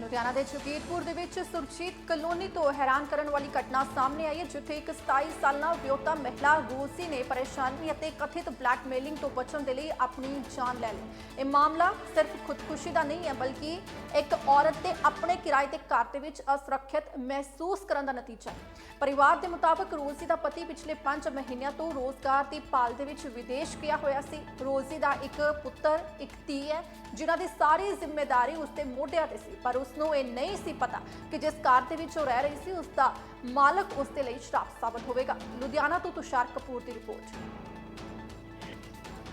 ਲੁਧਿਆਣਾ ਦੇ ਜਗੀਰਪੁਰ ਦੇ ਵਿੱਚ ਸੁਰਜੀਤ ਕਲੋਨੀ ਤੋਂ ਹੈਰਾਨ ਕਰਨ ਵਾਲੀ ਘਟਨਾ ਸਾਹਮਣੇ ਆਈ ਹੈ, ਜਿੱਥੇ ਇੱਕ 27 ਸਾਲਾ ਵਿਆਹੁਤਾ ਮਹਿਲਾ ਰੋਜ਼ੀ ਨੇ ਪਰੇਸ਼ਾਨੀ ਅਤੇ ਕਥਿਤ ਬਲੈਕਮੇਲਿੰਗ ਤੋਂ ਬਚਣ ਦੇ ਲਈ ਆਪਣੀ ਜਾਨ ਲੈ ਲਈ। ਇਹ ਮਾਮਲਾ ਸਿਰਫ ਖੁਦਕੁਸ਼ੀ ਦਾ ਨਹੀਂ ਹੈ, ਬਲਕਿ ਇੱਕ ਔਰਤ ਦੇ ਆਪਣੇ ਕਿਰਾਏ ਦੇ ਘਰ ਦੇ ਵਿੱਚ ਅਸੁਰੱਖਿਅਤ ਮਹਿਸੂਸ ਕਰਨ ਦਾ ਨਤੀਜਾ ਹੈ। ਪਰਿਵਾਰ ਦੇ ਮੁਤਾਬਕ ਰੋਜ਼ੀ ਦਾ ਪਤੀ ਪਿਛਲੇ 5 ਮਹੀਨਿਆਂ ਤੋਂ ਰੋਜ਼ਗਾਰ ਦੀ ਭਾਲ ਦੇ ਵਿੱਚ ਵਿਦੇਸ਼ ਗਿਆ ਹੋਇਆ ਸੀ। ਰੋਜ਼ੀ ਦਾ ਇੱਕ ਪੁੱਤਰ, ਇੱਕ ਧੀ ਹੈ, ਜਿਨ੍ਹਾਂ ਦੀ ਸਾਰੀ ਜ਼ਿੰਮੇਵਾਰੀ ਉਸਦੇ ਮੋਢਿਆਂ ਤੇ ਸੀ, ਪਰ ਉਸ ਨੂੰ ਇਹ ਨਹੀਂ ਸੀ ਪਤਾ ਕਿ ਜਿਸ ਘਰ ਦੇ ਵਿੱਚ ਉਹ ਰਹਿ ਰਹੀ ਸੀ ਉਸ ਦਾ ਮਾਲਕ ਉਸ ਦੇ ਲਈ ਸ਼ਰਾਪ ਸਾਬਤ ਹੋਵੇਗਾ। ਲੁਧਿਆਣਾ ਤੋਂ ਤੁਸ਼ਾਰ ਕਪੂਰ ਦੀ ਰਿਪੋਰਟ।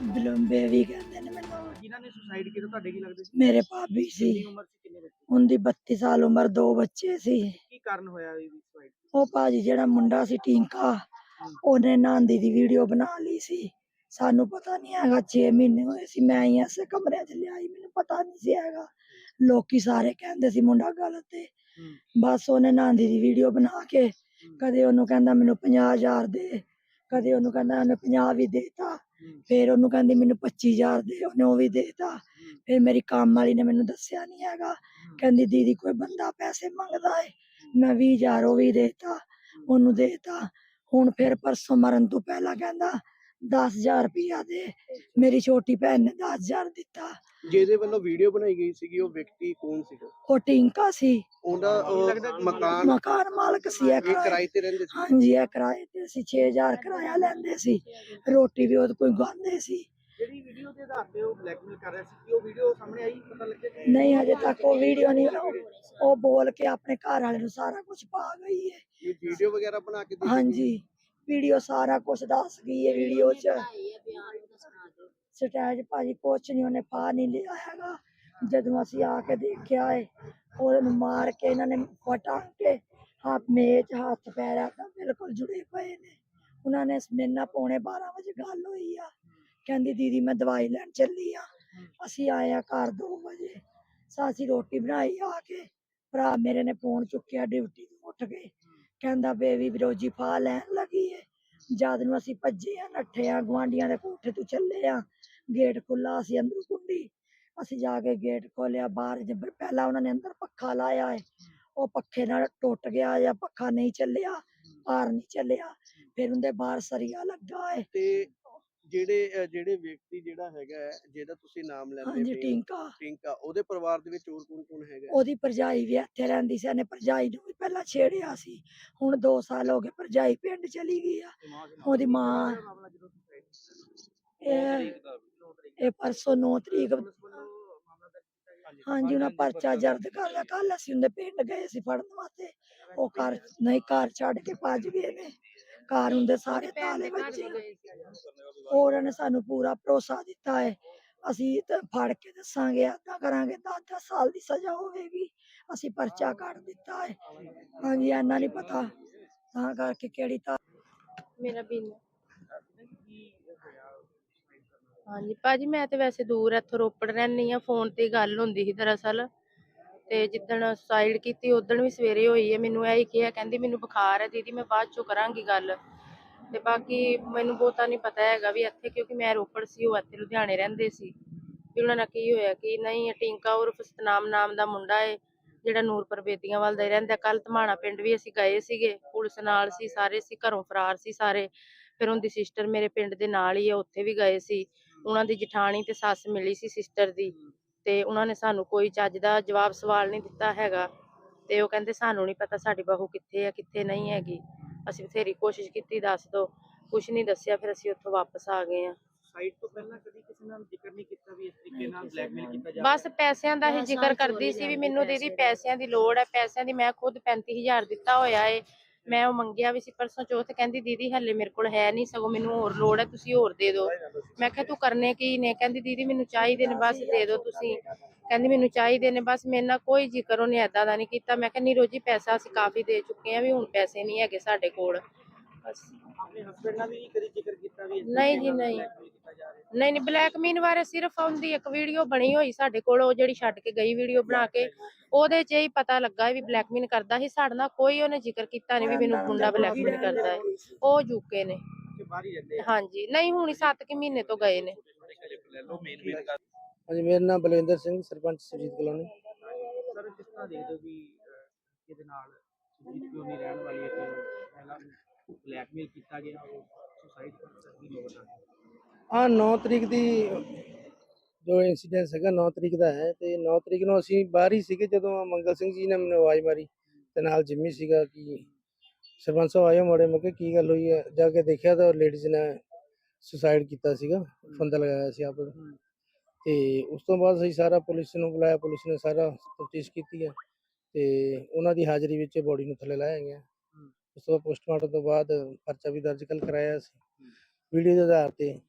ਬਲੰਬੇ ਵੀ ਕਹਿੰਦੇ ਨੇ ਮੈਨੂੰ। ਜਿਨ੍ਹਾਂ ਨੇ ਸੁਸਾਈਡ ਕੀਤਾ ਤੁਹਾਡੇ ਕੀ ਲੱਗਦੇ ਸੀ? ਮੇਰੇ ਭਾਬੀ ਸੀ। ਕਿੰਨੀ ਉਮਰ ਸੀ ਕਿੰਨੇ ਬੱਚੇ ਉਹਦੀ 32 ਸਾਲ ਉਮਰ ਦੋ ਬੱਚੇ ਸੀ। ਕੀ ਕਾਰਨ ਹੋਇਆ ਇਹ ਸੁਸਾਈਡ ਉਹ ਭਾਜੀ ਜਿਹੜਾ ਮੁੰਡਾ ਸੀ ਟਿੰਕਾ ਉਹਨੇ ਨਾਂਦੀ ਦੀ ਵੀਡੀਓ ਬਣਾ ਲਈ ਸੀ। ਸਾਨੂੰ ਪਤਾ ਨਹੀਂ ਹੈਗਾ 6 ਮਹੀਨੇ ਹੋਏ ਸੀ ਮੈਂ ਹੀ ਐਸੇ ਕਮਰੇ 'ਚ ਲਿਆਈ ਮੈਨੂੰ ਪਤਾ ਨਹੀਂ ਸੀ ਹੈਗਾ। ਲੋਕੀ ਸਾਰੇ ਕਹਿੰਦੇ ਸੀ ਮੁੰਡਾ ਗਲਤ ਹੈ। ਬਸ ਉਹਨੇ ਨਾਂਦੀ ਦੀ ਵੀਡੀਓ ਬਣਾ ਕੇ ਕਦੇ ਉਹਨੂੰ ਕਹਿੰਦਾ ਮੈਨੂੰ 50000 ਦੇ ਕਦੇ ਉਹਨੂੰ ਕਹਿੰਦਾ ਉਹਨੇ 50 ਵੀ ਦੇਤਾ। ਫਿਰ ਉਹਨੂੰ ਕਹਿੰਦੀ ਮੈਨੂੰ 25000 ਦੇ ਉਹਨੇ ਉਹ ਵੀ ਦੇਤਾ। ਫਿਰ ਮੇਰੀ ਕੰਮ ਵਾਲੀ ਨੇ ਮੈਨੂੰ ਦੱਸਿਆ ਨਹੀਂ ਹੈਗਾ। ਕਹਿੰਦੀ ਦੀਦੀ ਕੋਈ ਬੰਦਾ ਪੈਸੇ ਮੰਗਦਾ ਹੈ। ਮੈਂ 20000 ਉਹ ਵੀ ਦੇਤਾ ਉਹਨੂੰ ਦੇਤਾ। ਹੁਣ ਫਿਰ ਪਰਸੋਂ ਮਰਨ ਤੋਂ ਪਹਿਲਾਂ ਕਹਿੰਦਾ 10000 ਰੁਪਇਆ ਦੇ। ਮੇਰੀ ਛੋਟੀ ਭੈਣ ਨੇ 10000 ਦਿੱਤਾ। ਜਿਹਦੇ ਵੱਲੋਂ ਵੀਡੀਓ ਬਣਾਈ ਗਈ ਸੀਗੀ ਉਹ ਵਿਅਕਤੀ ਕੌਣ ਸੀਗਾ? ਉਹ ਟਿੰਕਾ ਸੀ। ਉਹਦਾ ਉਹ ਮਕਾਨ ਮਕਾਨ ਮਾਲਕ ਸੀ ਇਹ ਇਹ ਕਿਰਾਏ ਕਿਰਾਏ ਤੇ ਰਹਿੰਦੇ ਸੀ। ਹਾਂਜੀ ਇਹ ਕਿਰਾਏ ਤੇ ਅਸੀਂ 6000 ਕਿਰਾਇਆ ਲੈਂਦੇ ਸੀ। ਰੋਟੀ ਵੀ ਉਹਦੇ ਕੋਈ ਗਾਉਂਦੇ ਸੀ। ਜਿਹੜੀ ਵੀਡੀਓ ਦੇ ਆਧਾਰ ਤੇ ਉਹ ਬਲੈਕਮੇਲ ਕਰ ਰਿਹਾ ਸੀ ਕਿ ਉਹ ਵੀਡੀਓ ਸਾਹਮਣੇ ਆਈ ਪਤਾ ਲੱਗਿਆ ਕਿ ਨਹੀਂ ਹਜੇ ਤੱਕ ਉਹ ਵੀਡੀਓ ਨਹੀਂ ਉਹ ਬੋਲ ਕੇ ਆਪਣੇ ਘਰ ਵਾਲੇ ਨੂੰ ਸਾਰਾ ਕੁਝ ਪਾ ਗਈ ਹੈ ਇਹ ਵੀਡੀਓ ਵਗੈਰਾ ਬਣਾ ਕੇ ਦੇ ਹਾਂਜੀ ਵੀਡੀਓ ਸਾਰਾ ਕੁਝ ਦੱਸ ਗਈ ਹੈ ਵੀਡੀਓ 'ਚ। ਸਟੇਜ ਭਾਜੀ ਕੁਛ ਨਹੀਂ ਉਹਨੇ ਪਾ ਨਹੀਂ ਲਿਆ ਹੈਗਾ। ਜਦੋਂ ਅਸੀਂ ਆ ਕੇ ਦੇਖਿਆ ਏ, ਉਹਨੂੰ ਮਾਰ ਕੇ ਇਹਨਾਂ ਨੇ ਫਟਾ ਕੇ ਹੱਥ ਮੇਚ ਹੱਥ, ਪੈਰਾਂ ਦਾ ਬਿਲਕੁਲ ਜੁੜੇ ਪਏ ਨੇ। ਉਹਨਾਂ ਨੇ ਮੇਰੇ ਨਾਲ ਪੌਣੇ 12 ਵਜੇ ਗੱਲ ਹੋਈ ਆ। ਕਹਿੰਦੀ, ਦੀਦੀ, ਮੈਂ ਦਵਾਈ ਲੈਣ ਚੱਲੀ ਆ। ਅਸੀਂ ਆਏ ਆ ਘਰ 2 ਵਜੇ। ਸਾਸੀ ਰੋਟੀ ਬਣਾਈ ਆ ਕੇ। ਭਰਾ ਮੇਰੇ ਨੇ ਫੋਨ ਚੁੱਕਿਆ, ਡਿਊਟੀ ਤੋਂ ਉੱਠ ਕੇ। ਕਹਿੰਦਾ, ਬੇਬੀ ਵਿਰੋਜੀ ਫਾ ਲੈਣ ਲੱਗੀ ਏ। ਜਦ ਨੂੰ ਅਸੀਂ ਭੱਜੇ ਆ, ਨੱਠੇ ਆ ਗਵਾਂਡੀਆਂ ਦੇ ਕੋਠੇ ਤੋਂ ਚੱਲੇ ਆ। ਗੇਟ ਖੁੱਲਾ ਸੀ ਅੰਦਰ ਕੁੰਡੀ ਅਸੀਂ ਜਾ ਕੇ ਗੇਟ ਖੋਲਿਆ ਬਾਹਰ ਜਬਰ ਪਹਿਲਾਂ ਉਹਨਾਂ ਨੇ ਅੰਦਰ ਪੱਖਾ ਲਾਇਆ ਏ ਉਹ ਪੱਖੇ ਨਾਲ ਟੁੱਟ ਗਿਆ ਜਾਂ ਪੱਖਾ ਨਹੀਂ ਚੱਲਿਆ ਬਾਹਰ ਨਹੀਂ ਚੱਲਿਆ ਫਿਰ ਉਹਦੇ ਬਾਹਰ ਸਰੀਆ ਲੱਗਾ ਏ। ਤੇ ਜਿਹੜੇ ਜਿਹੜੇ ਵਿਅਕਤੀ ਜਿਹੜਾ ਹੈਗਾ ਹੈ, ਜਿਹਦਾ ਤੁਸੀਂ ਨਾਮ ਲੈਂਦੇ ਹਾਂਜੀ ਹੋ, ਟਿੰਕਾ। ਟਿੰਕਾ ਉਹਦੇ ਪਰਿਵਾਰ ਦੇ ਵਿੱਚ ਹੋਰ ਕੌਣ ਕੌਣ ਹੈਗਾ ਹੈ? ਉਹਦੀ ਭਰਜਾਈ ਵੀ ਇੱਥੇ ਰਹਿੰਦੀ ਸੀ ਇਹਨੇ ਭਰਜਾਈ ਨੂੰ ਵੀ ਪਹਿਲਾਂ ਛੇੜਿਆ ਸੀ। ਹੁਣ 2 ਸਾਲ ਹੋ ਗਏ ਭਰਜਾਈ ਪਿੰਡ ਚਲੀ ਗਈ ਆ। ਉਹਦੀ ਮਾਂ ਜਦੋਂ ਇਹ ਇਹ ਪਰਸੋਂ 9 ਤਰੀਕ ਹਾਂਜੀ ਉਹਨਾਂ ਪਰਚਾ ਜਰਦ ਕਰ ਲਿਆ। ਕੱਲ ਅਸੀਂ ਉਹਦੇ ਪਿੰਡ ਗਏ ਸੀ ਫੜਨ ਵਾਸਤੇ। ਉਹ ਘਰ ਨਹੀਂ ਘਰ ਛੱਡ ਕੇ ਭੱਜ ਗਏ ਨੇ। ਘਰ ਹੁੰਦੇ ਸਾਰੇ ਤਾਲੇ ਵੱਜੇ। ਉਹਨਾਂ ਨੇ ਸਾਨੂੰ ਪੂਰਾ ਭਰੋਸਾ ਦਿੱਤਾ ਹੈ। ਅਸੀਂ ਤਾਂ ਫੜ ਕੇ ਦੱਸਾਂਗੇ ਏਦਾਂ ਕਰਾਂਗੇ 10 ਸਾਲ ਦੀ ਸਜ਼ਾ ਹੋਵੇਗੀ। ਅਸੀਂ ਪਰਚਾ ਕੱਢ ਦਿੱਤਾ ਹੈ। ਹਾਂਜੀ ਇਹਨਾਂ ਨਹੀਂ ਪਤਾ। ਤਾਂ ਕਰਕੇ ਕਿਹੜੀ ਤਾਂ ਮੇਰਾ ਬਿੱਲ। ਹਾਂਜੀ, ਭਾਜੀ ਮੈਂ ਤੇ ਵੈਸੇ ਦੂਰ ਇੱਥੋਂ ਰੋਪੜ ਰਹਿੰਦੀ ਆ ਫੋਨ ਤੇ ਗੱਲ ਹੁੰਦੀ ਸੀ ਦਰਅਸਲ। ਤੇ ਜਿੱਦਣ ਸੁਸਾਈਡ ਕੀਤੀ ਉਦਣ ਵੀ ਸਵੇਰੇ ਹੋਈ ਹੈ, ਮੈਨੂੰ ਇਹੀ ਕਿਹਾ, ਕਹਿੰਦੀ ਮੈਨੂੰ ਬੁਖਾਰ ਹੈ ਦੀਦੀ, ਮੈਂ ਬਾਅਦ ਚੋਂ ਕਰਾਂਗੀ ਗੱਲ। ਤੇ ਬਾਕੀ ਮੈਨੂੰ ਬਹੁਤਾ ਨਹੀਂ ਪਤਾ ਹੈਗਾ ਵੀ ਇੱਥੇ, ਕਿਉਂਕਿ ਮੈਂ ਰੋਪੜ ਸੀ, ਉਹ ਇੱਥੇ ਲੁਧਿਆਣੇ ਰਹਿੰਦੇ ਸੀ। ਵੀ ਉਹਨਾਂ ਨਾਲ ਕੀ ਹੋਇਆ, ਕਿ ਨਹੀਂ, ਇਹ ਟਿੰਕਾ ਉਰਫ ਸਤਨਾਮ ਨਾਮ ਦਾ ਮੁੰਡਾ ਏ, ਜਿਹੜਾ ਨੂਰਪੁਰ ਬੇਦੀਆਂ ਵੱਲ ਦਾ ਹੀ ਰਹਿੰਦਾ। ਕੱਲ ਧਮਾਣਾ ਪਿੰਡ ਵੀ ਅਸੀਂ ਗਏ ਸੀਗੇ, ਪੁਲਿਸ ਨਾਲ ਸੀ, ਸਾਰੇ ਸੀ, ਘਰੋਂ ਫਰਾਰ ਸੀ ਸਾਰੇ। ਫਿਰ ਉਹਦੀ ਸਿਸਟਰ ਮੇਰੇ ਪਿੰਡ ਦੇ ਨਾਲ ਹੀ ਆ ਉੱਥੇ ਵੀ ਗਏ ਸੀ। ਉਹਨਾਂ ਦੀ ਜਠਾਣੀ ਤੇ ਸੱਸ ਮਿਲੀ ਸੀ ਸਿਸਟਰ ਦੀ। ਤੇ ਉਹਨਾਂ ਨੇ ਸਾਨੂੰ ਕੋਈ ਚੱਜ ਦਾ ਜਵਾਬ ਸਵਾਲ ਨਹੀਂ ਦਿੱਤਾ ਹੈਗਾ। ਤੇ ਉਹ ਕਹਿੰਦੇ ਸਾਨੂੰ ਨਹੀਂ ਪਤਾ ਸਾਡੀ ਬਹੂ ਕਿੱਥੇ ਆ ਕਿੱਥੇ ਨਹੀਂ ਹੈਗੀ। ਅਸੀਂ ਬਥੇਰੀ ਕੋਸ਼ਿਸ਼ ਕੀਤੀ ਦੱਸ ਦੋ। ਕੁਝ ਨਹੀਂ ਦੱਸਿਆ ਫਿਰ ਅਸੀਂ ਉੱਥੋਂ ਵਾਪਸ ਆ ਗਏ ਆ। ਸਾਈਡ ਤੋਂ ਪਹਿਲਾਂ ਕਦੀ ਕਿਸੇ ਨਾਲ ਜ਼ਿਕਰ ਨਹੀਂ ਕੀਤਾ ਵੀ ਇਸ ਤਰੀਕੇ ਨਾਲ ਬਲੈਕਮੇਲ ਕੀਤਾ ਜਾ ਬਸ ਪੈਸਿਆਂ ਦਾ ਹੀ ਜ਼ਿਕਰ ਕਰਦੀ ਸੀ ਵੀ ਮੈਨੂੰ ਦੀਦੀ ਪੈਸਿਆਂ ਦੀ ਲੋੜ ਹੈ ਪੈਸਿਆਂ ਦੀ ਮੈਂ ਖੁਦ 35000 ਦਿੱਤਾ ਹੋਇਆ ਏ। ਮੈਂ ਉਹ ਮੰਗਿਆ ਵੀ ਸੀ ਪਰਸੋਂ ਚੌਥ ਕਹਿੰਦੀ, ਦੀਦੀ ਹੱਲੇ ਮੇਰੇ ਕੋਲ ਹੈ ਨਹੀਂ, ਸਗੋਂ ਮੈਨੂੰ ਹੋਰ ਲੋੜ ਹੈ, ਤੁਸੀਂ ਹੋਰ ਦੇ ਦਿਓ। ਮੈਂ ਕਿਹਾ, ਤੂੰ ਕਰਨੇ ਕੀ? ਨੇ ਕਹਿੰਦੀ, ਦੀਦੀ, ਮੈਨੂੰ ਚਾਹੀਦੇ ਨੇ, ਬਸ ਦੇ ਦਿਓ ਤੁਸੀਂ। ਕਹਿੰਦੀ, ਮੈਨੂੰ ਚਾਹੀਦੇ ਨੇ, ਬਸ ਮੇਰੇ ਨਾਲ ਕੋਈ ਜ਼ਿਕਰ ਉਹਨੇ ਏਦਾਂ ਦਾ ਨਹੀਂ ਕੀਤਾ। ਮੈਂ ਕਿਹਾ ਨਹੀਂ ਰੋਜੀ ਪੈਸਾ ਅਸੀਂ ਕਾਫੀ ਦੇ ਚੁੱਕੇ ਆ ਵੀ ਹੁਣ ਪੈਸੇ ਨਹੀਂ ਹੈਗੇ ਸਾਡੇ ਕੋਲ। ਆਪਣੇ ਹਸਬੰਡ ਨਾਲ ਵੀ ਕਦੀ ਜ਼ਿਕਰ ਕੀਤਾ ਵੀ ਇਸ ਨਹੀਂ ਜੀ, ਨਹੀਂ। ਨਹੀਂ ਨਹੀਂ ਬਲੈਕਮੇਲ ਬਾਰੇ ਸਿਰਫ ਉਹਦੀ ਇੱਕ ਵੀਡੀਓ ਬਣੀ ਹੋਈ ਸਾਡੇ ਕੋਲ ਉਹ ਜਿਹੜੀ ਛੱਡ ਕੇ ਗਈ ਵੀਡੀਓ ਬਣਾ ਕੇ ਉਹਦੇ 'ਚ ਹੀ ਪਤਾ ਲੱਗਾ ਵੀ ਬਲੈਕਮੇਲ ਕਰਦਾ ਸੀ। ਸਾਡੇ ਨਾਲ ਕੋਈ ਉਹਨੇ ਜ਼ਿਕਰ ਕੀਤਾ ਨਹੀਂ ਵੀ ਮੈਨੂੰ ਮੁੰਡਾ ਬਲੈਕਮੇਲ ਕਰਦਾ ਹੈ। ਉਹ ਯੂਕੇ ਨੇ। ਹਾਂਜੀ। ਨਹੀਂ ਹੁਣ 7 ਕਿ ਮਹੀਨੇ ਤੋਂ ਗਏ ਨੇ। ਹਾਂਜੀ ਮੇਰਾ ਨਾਮ ਬਲਵਿੰਦਰ ਸਿੰਘ ਸਰਪੰਚ ਸੁਰਜੀਤ ਕਲੋਨੀ। ਸਰ ਕਿਸ ਤਰ੍ਹਾਂ ਦੇਖਦੇ ਹੋ ਵੀ ਅਹ, ਇਹਦੇ ਨਾਲ ਸੁਜੀਤ ਕਲੋਨੀ ਰਹਿਣ ਵਾਲੀ ਇੱਕ ਪਹਿਲਾਂ ਬਲੈਕਮੇਲ ਕੀਤਾ ਗਿਆ ਉਹ ਸੁਸਾਈਡ ਕਰ ਸਕਦੀ ਲੋਕ ਨਾਲ ਹਾਂ 9 ਤਰੀਕ ਦੀ ਜੋ ਇਨਸੀਡੈਂਟ ਹੈਗਾ 9 ਤਰੀਕ ਦਾ ਹੈ ਤੇ 9 ਤਰੀਕ ਨੂੰ ਅਸੀਂ ਬਾਹਰ ਹੀ ਸੀਗੇ ਜਦੋਂ ਮੰਗਲ ਸਿੰਘ ਜੀ ਨੇ ਮੈਨੂੰ ਆਵਾਜ਼ ਮਾਰੀ ਤੇ ਨਾਲ ਜਿੰਮੀ ਸੀਗਾ ਕਿ ਸਰਪੰਚ ਸਾਹਿਬ ਆਇਓ ਮੋੜੇ ਮੈਂ ਕਿਹਾ ਕੀ ਗੱਲ ਹੋਈ ਹੈ? ਜਾ ਕੇ ਦੇਖਿਆ ਤਾਂ ਲੇਡੀਜ਼ ਨੇ ਸੁਸਾਈਡ ਕੀਤਾ ਸੀਗਾ ਫੰਦਾ ਲਗਾਇਆ ਸੀ ਆਪ ਤੇ ਉਸ ਤੋਂ ਬਾਅਦ ਅਸੀਂ ਸਾਰਾ ਪੁਲਿਸ ਨੂੰ ਬੁਲਾਇਆ ਪੁਲਿਸ ਨੇ ਸਾਰਾ ਤਫਤੀਸ਼ ਕੀਤੀ ਹੈ ਤੇ ਉਹਨਾਂ ਦੀ ਹਾਜ਼ਰੀ ਵਿੱਚ ਬੋਡੀ ਨੂੰ ਥੱਲੇ ਲਾਇਆ ਗਿਆ। ਉਸ ਤੋਂ ਪੋਸਟਮਾਰਟਮ ਤੋਂ ਬਾਅਦ ਪਰਚਾ ਵੀ ਦਰਜ ਕੱਲ ਕਰਾਇਆ ਸੀ। ਵੀਡੀਓ ਦੇ ਆਧਾਰ ਤੇ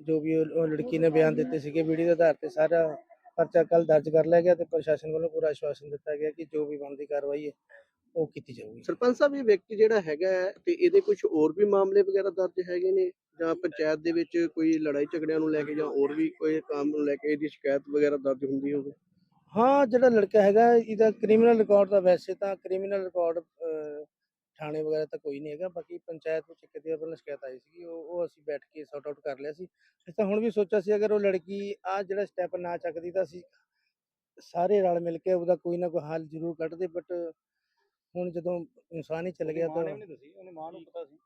ਜੋ ਵੀ ਉਹ ਲੜਕੀ ਨੇ ਬਿਆਨ ਦਿੱਤੇ ਸੀਗੇ ਵੀਡੀਓ ਦੇ ਆਧਾਰ ਤੇ ਸਾਰਾ ਪਰਚਾ ਕੱਲ ਦਰਜ ਕਰ ਲਿਆ ਗਿਆ ਤੇ ਪ੍ਰਸ਼ਾਸਨ ਵੱਲੋਂ ਪੂਰਾ ਆਸ਼ਵਾਸਨ ਦਿੱਤਾ ਗਿਆ ਕਿ ਜੋ ਵੀ ਬਣਦੀ ਕਾਰਵਾਈ ਹੈ ਉਹ ਕੀਤੀ ਜਾਊਗੀ। ਸਰਪੰਚ ਸਾਹਿਬ ਇਹ ਵਿਅਕਤੀ ਜਿਹੜਾ ਹੈਗਾ ਤੇ ਇਹਦੇ ਕੁਝ ਹੋਰ ਵੀ ਮਾਮਲੇ ਵਗੈਰਾ ਦਰਜ ਹੈਗੇ ਨੇ? ਜਾਂ ਪੰਚਾਇਤ ਦੇ ਵਿੱਚ ਕੋਈ ਲੜਾਈ ਝਗੜਿਆਂ ਨੂੰ ਲੈ ਕੇ ਜਾਂ ਹੋਰ ਵੀ ਕੋਈ ਕੰਮ ਨੂੰ ਲੈ ਕੇ ਇਹਦੀ ਸ਼ਿਕਾਇਤ ਵਗੈਰਾ ਦਰਜ ਹੁੰਦੀ ਹੋਵੇ? ਹਾਂ ਜਿਹੜਾ ਲੜਕਾ ਹੈਗਾ ਇਹਦਾ ਕ੍ਰਿਮੀਨਲ ਰਿਕਾਰਡ ਦਾ ਵੈਸੇ ਤਾਂ ਕ੍ਰਿਮੀਨਲ ਰਿਕਾਰਡ ਥਾਣੇ ਵਗੈਰਾ ਤਾਂ ਕੋਈ ਨਹੀਂ ਹੈਗਾ ਬਾਕੀ ਪੰਚਾਇਤ ਵਿੱਚ ਕਿਤੇ ਪਹਿਲਾਂ ਸ਼ਿਕਾਇਤ ਆਈ ਸੀ ਉਹ ਉਹ ਅਸੀਂ ਬੈਠ ਕੇ ਸੌਟ ਆਊਟ ਕਰ ਲਿਆ ਸੀ। ਅਸੀਂ ਤਾਂ ਹੁਣ ਵੀ ਸੋਚਿਆ ਸੀ ਅਗਰ ਉਹ ਲੜਕੀ ਆ ਜਿਹੜਾ ਸਟੈਪ ਨਾ ਚੱਕਦੀ ਤਾਂ ਅਸੀਂ ਸਾਰੇ ਰਲ ਮਿਲ ਕੇ ਉਹਦਾ ਕੋਈ ਨਾ ਕੋਈ ਹੱਲ ਜ਼ਰੂਰ ਕੱਢਦੇ ਬਟ ਹੁਣ ਜਦੋਂ ਇਨਸਾਨ ਹੀ ਚਲ ਗਿਆ ਤਾਂ ਉਹਨੇ ਮਾਂ ਨੂੰ ਪਤਾ ਸੀ।